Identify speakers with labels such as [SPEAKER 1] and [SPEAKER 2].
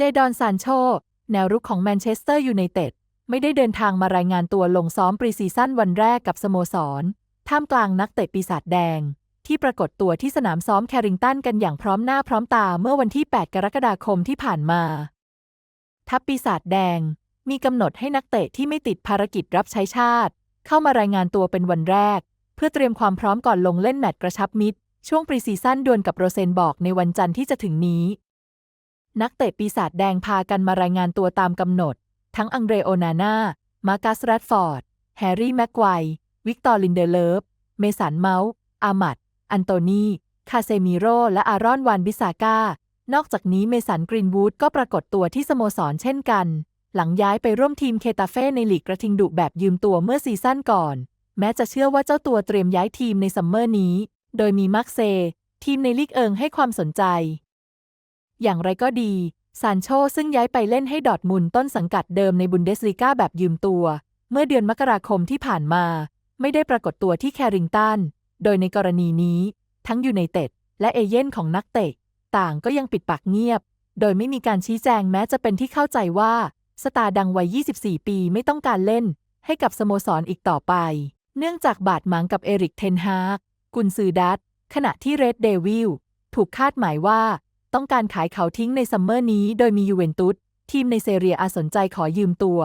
[SPEAKER 1] จดอนซานโช แนวรุกของแมนเชสเตอร์ยูไนเต็ด ไม่ได้เดินทางมารายงานตัวลงซ้อมปรีซีซั่นวันแรกกับสโมสร ท่ามกลางนักเตะปีศาจแดง ที่ปรากฏตัวที่สนามซ้อมแคริงตันกันอย่างพร้อมหน้าพร้อมตาเมื่อวันที่ 8 กรกฎาคมที่ผ่านมา ทัพปีศาจแดง มีกำหนดให้นักเตะที่ไม่ติดภารกิจรับใช้ชาติ เข้ามารายงานตัวเป็นวันแรก เพื่อเตรียมความพร้อมก่อนลงเล่นแมตช์กระชับมิตรช่วงปรีซีซั่นดวลกับโรเซนบอกในวันจันทร์ที่จะถึงนี้ นักเตะปีศาจแดงพากันมารายงานตัวตามกำหนด ทั้งอังเดรโอนาน่า มาร์กัสแรดฟอร์ด แฮร์รี่แม็กไกว์วิกตอร์ลินเดเลฟ เมสันเมาส์ อามัด อันโตนี คาเซมิโร และอารอนวานบิซาก้า นอกจากนี้เมสันกรีนวูดก็ปรากฏตัวที่สโมสรเช่นกัน หลังย้ายไปร่วมทีมเคตาเฟ่ในลีกกระทิงดุแบบยืมตัวเมื่อซีซั่นก่อน แม้จะเชื่อว่าเจ้าตัวเตรียมย้ายทีมในซัมเมอร์นี้ โดยมีมักเซ ทีมในลีกเอิงให้ความสนใจ อย่างไรก็ดี ซานโชซึ่งย้ายไปเล่นให้ดอทมุนต้นสังกัดเดิมในบุนเดสลีกาแบบยืมตัว เมื่อเดือนมกราคมที่ผ่านมา ไม่ได้ปรากฏตัวที่แคริงตัน โดยในกรณีนี้ ทั้งยูไนเต็ดและเอเย่นของนักเตะ ต่างก็ยังปิดปากเงียบ โดยไม่มีการชี้แจงแม้จะเป็นที่เข้าใจว่าสตาร์ดังวัย 24 ปีไม่ต้องการเล่น ให้กับสโมสรอีกต่อไป เนื่องจากบาดหมางกับเอริกเทนฮากกุนซือดัตขณะที่เรดเดวิลถูกคาดหมายว่า ต้องการขายเขาทิ้งในซัมเมอร์นี้ โดยมียูเวนตุสทีมในเซเรียอาสนใจขอยืมตัว